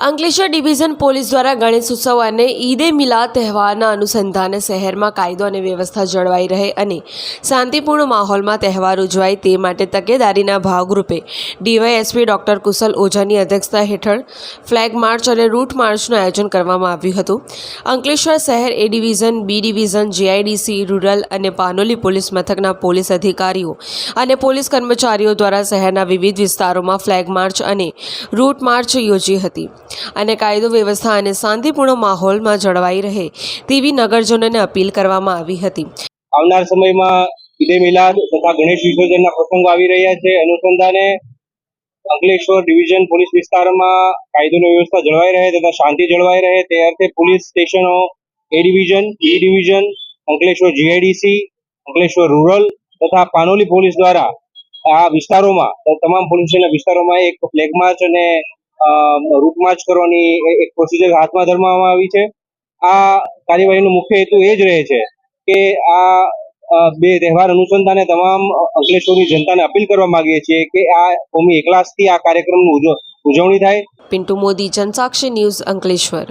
Ankleshwar division police દ્વારા ગણેશ ઉત્સવ અને ઈદે મિલાદ તહેવારના અનુસંધાને શહેરમાં કાયદો અને વ્યવસ્થા જળવાઈ રહે અને શાંતિપૂર્ણ માહોલમાં તહેવાર ઉજવાય તે માટે તકેદારીના ભાગરૂપે ડીવાયએસપી ડોક્ટર કુશલ ઓઝાની અધ્યક્ષતા હેઠળ ફ્લેગ માર્ચ અને રૂટ માર્ચનું આયોજન કરવામાં આવ્યું હતું. અંકલેશ્વર શહેર A division, B division, GIDC, rural અને પાનોલી પોલીસ મથકના પોલીસ અધિકારીઓ અને પોલીસ કર્મચારીઓ દ્વારા શહેરના વિવિધ વિસ્તારોમાં ફ્લેગ માર્ચ અને રૂટ માર્ચ યોજી હતી. અને કાયદો વ્યવસ્થા અને શાંતિપૂર્ણ માહોલમાં જળવાઈ રહે તેવી નગરજનોને અપીલ કરવામાં આવી હતી. આવનાર સમયમાં ઈદે મિલાદ તથા ગણેશ વિસર્જનના પ્રસંગો આવી રહ્યા છે. અનુસંધાને અંકલેશ્વર ડિવિઝન પોલીસ વિસ્તારમાં કાયદોની વ્યવસ્થા જળવાઈ રહે તથા શાંતિ જળવાઈ રહે. તે અર્થે પોલીસ સ્ટેશનો, A division E division, Ankleshwar GIDC, Ankleshwar rural તથા પાનોલી પોલીસ દ્વારા આ વિસ્તારોમાં, તમામ પોલીસ વિસ્તારોમાં એક ફ્લેગ માર્ચ અને રૂટ જ કરવાની એક પ્રોસિજર હાથમાં ધરવામાં આવી છે. આ કાર્યવાહીનો મુખ્ય હેતુ એ જ રહે છે કે આ બે તહેવાર અનુસંધાને તમામ અંકલેશ્વરની જનતાને અપીલ કરવા માંગીએ છીએ કે આ કોમી એકલાસથી આ કાર્યક્રમનું ઉજવણી થાય. પિન્ટુ મોદી, જનસાક્ષી ન્યૂઝ અંકલેશ્વર.